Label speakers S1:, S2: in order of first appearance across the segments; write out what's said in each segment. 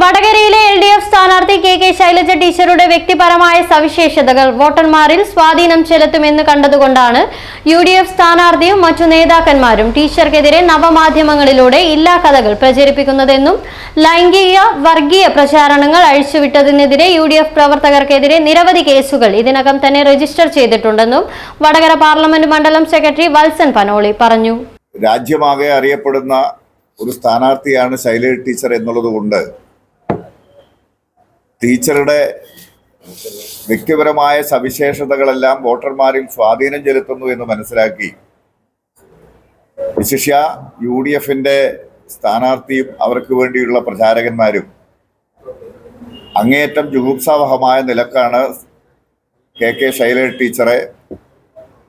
S1: വടകരയിലെ L D F സ്ഥാനാർത്ഥി K K Shailaja ടീച്ചറുടെ വ്യക്തിപരമായ സവിശേഷതകൾ വോട്ടർമാരിൽ സ്വാധീനം ചെലുത്തുമെന്ന് കണ്ടതുകൊണ്ടാണ് യു ഡി എഫ് സ്ഥാനാർത്ഥിയും മറ്റു നേതാക്കന്മാരും ടീച്ചർക്കെതിരെ നവമാധ്യമങ്ങളിലൂടെ ഇല്ലാ കഥകൾ പ്രചരിപ്പിക്കുന്നതെന്നും ലൈംഗിക വർഗീയ പ്രചാരണങ്ങൾ അഴിച്ചുവിട്ടതിനെതിരെ യു ഡി എഫ് പ്രവർത്തകർക്കെതിരെ നിരവധി കേസുകൾ ഇതിനകം തന്നെ രജിസ്റ്റർ ചെയ്തിട്ടുണ്ടെന്നും വടകര പാർലമെന്റ് മണ്ഡലം സെക്രട്ടറി വത്സൻ പനോളി പറഞ്ഞു.
S2: രാജ്യമാകെ അറിയപ്പെടുന്ന ഒരു സ്ഥാനാർത്ഥിയാണ് ശൈലജ ടീച്ചർ എന്നുള്ളത് കൊണ്ട് ടീച്ചറുടെ വ്യക്തിപരമായ സവിശേഷതകളെല്ലാം വോട്ടർമാരിൽ സ്വാധീനം ചെലുത്തുന്നു എന്ന് മനസ്സിലാക്കി. വിശിഷ്യ യു ഡി എഫിന്റെ സ്ഥാനാർത്ഥിയും അവർക്ക് വേണ്ടിയുള്ള പ്രചാരകന്മാരും. അങ്ങേയറ്റം ജുഗുപ്സാവഹമായ നിലക്കാണ് കെ കെ ശൈലജ ടീച്ചറെ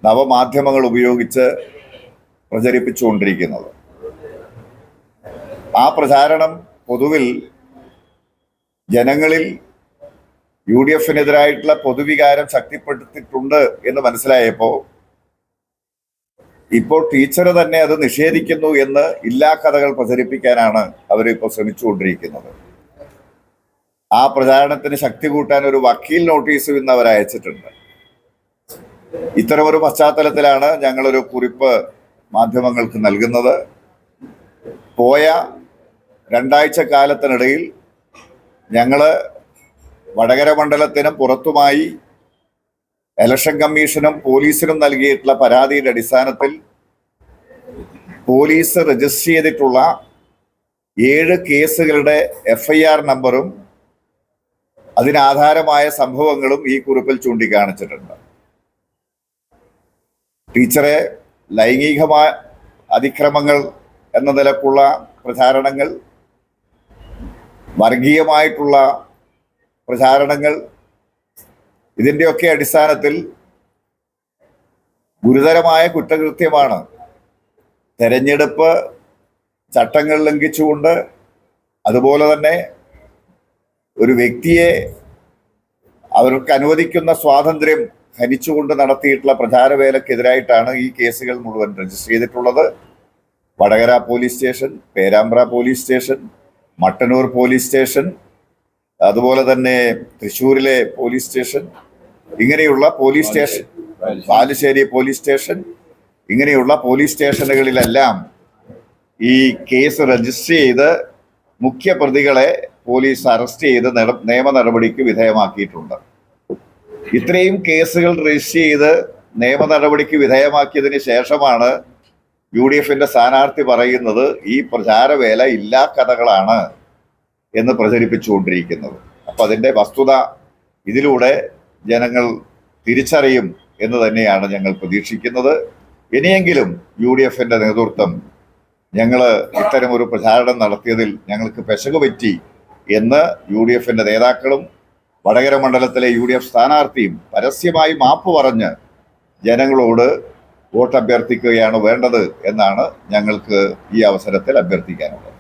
S2: നവമാധ്യമങ്ങൾ ഉപയോഗിച്ച് പ്രചരിപ്പിച്ചുകൊണ്ടിരിക്കുന്നത്. ആ പ്രചാരണം പൊതുവിൽ ജനങ്ങളിൽ യു ഡി എഫിനെതിരായിട്ടുള്ള പൊതുവികാരം ശക്തിപ്പെടുത്തിയിട്ടുണ്ട് എന്ന് മനസ്സിലായപ്പോൾ ഇപ്പോൾ ടീച്ചർ തന്നെ അത് നിഷേധിക്കുന്നു എന്ന് ഇല്ലാ കഥകൾ പ്രചരിപ്പിക്കാനാണ് അവരിപ്പോൾ ശ്രമിച്ചുകൊണ്ടിരിക്കുന്നത്. ആ പ്രചാരണത്തിന് ശക്തി കൂട്ടാൻ ഒരു വക്കീൽ നോട്ടീസ് ഇന്ന് അവർ അയച്ചിട്ടുണ്ട്. ഇത്തരമൊരു പശ്ചാത്തലത്തിലാണ് ഞങ്ങളൊരു കുറിപ്പ് മാധ്യമങ്ങൾക്ക് നൽകുന്നത്. പോയ രണ്ടാഴ്ച കാലത്തിനിടയിൽ ഞങ്ങൾ വടകര മണ്ഡലത്തിനും പുറത്തുമായി ഇലക്ഷൻ കമ്മീഷനും പോലീസിനും നൽകിയിട്ടുള്ള പരാതിയുടെ അടിസ്ഥാനത്തിൽ പോലീസ് രജിസ്റ്റർ ചെയ്തിട്ടുള്ള ഏഴ് കേസുകളുടെ എഫ്ഐആർ നമ്പറും അതിനാധാരമായ സംഭവങ്ങളും ഈ കുറിപ്പിൽ ചൂണ്ടിക്കാണിച്ചിട്ടുണ്ട്. ടീച്ചറെ ലൈംഗികമായ അതിക്രമങ്ങൾ എന്ന നിലക്കുള്ള പ്രചാരണങ്ങൾ വർഗീയമായിട്ടുള്ള പ്രചാരണങ്ങൾ ഇതിന്റെയൊക്കെ അടിസ്ഥാനത്തിൽ ഗുരുതരമായ കുറ്റകൃത്യമാണ്. തെരഞ്ഞെടുപ്പ് ചട്ടങ്ങൾ ലംഘിച്ചുകൊണ്ട് അതുപോലെ തന്നെ ഒരു വ്യക്തിയെ അവർക്ക് അനുവദിക്കുന്ന സ്വാതന്ത്ര്യം ഹനിച്ചുകൊണ്ട് നടത്തിയിട്ടുള്ള പ്രചാരവേലക്കെതിരായിട്ടാണ് ഈ കേസുകൾ മുഴുവൻ രജിസ്റ്റർ ചെയ്തിട്ടുള്ളത്. Vadakara police station Perambra police station Mattannur police station അതുപോലെ തന്നെ തൃശ്ശൂരിലെ പോലീസ് സ്റ്റേഷൻ ഇങ്ങനെയുള്ള police station Balussery police station ഇങ്ങനെയുള്ള പോലീസ് സ്റ്റേഷനുകളിലെല്ലാം ഈ കേസ് രജിസ്റ്റർ ചെയ്ത് മുഖ്യ പ്രതികളെ പോലീസ് അറസ്റ്റ് ചെയ്ത് നിയമ നടപടിക്ക് വിധേയമാക്കിയിട്ടുണ്ട്. ഇത്രയും കേസുകൾ രജിസ്റ്റർ ചെയ്ത് നിയമ നടപടിക്ക് വിധേയമാക്കിയതിന് ശേഷമാണ് യു ഡി എഫിന്റെ സ്ഥാനാർത്ഥി പറയുന്നത് ഈ പ്രചാരവേല ഇല്ലാ കഥകളാണ്. എന്ന് പ്രചരിപ്പിച്ചുകൊണ്ടിരിക്കുന്നത്. അപ്പൊ അതിന്റെ വസ്തുത ഇതിലൂടെ ജനങ്ങൾ തിരിച്ചറിയും എന്ന് തന്നെയാണ് ഞങ്ങൾ പ്രതീക്ഷിക്കുന്നത്. ഇനിയെങ്കിലും യു ഡി എഫിന്റെ നേതൃത്വം ഞങ്ങൾ ഇത്തരം ഒരു പ്രചാരണം നടത്തിയതിൽ ഞങ്ങൾക്ക് പെശക് പറ്റി എന്ന് യു ഡി എഫിന്റെ നേതാക്കളും വടകര മണ്ഡലത്തിലെ യു ഡി എഫ് സ്ഥാനാർത്ഥിയും പരസ്യമായി മാപ്പ് പറഞ്ഞ് ജനങ്ങളോട് വോട്ട് അഭ്യർത്ഥിക്കുകയാണ് വേണ്ടത് എന്നാണ് ഞങ്ങൾക്ക് ഈ അവസരത്തിൽ അഭ്യർത്ഥിക്കാനുള്ളത്.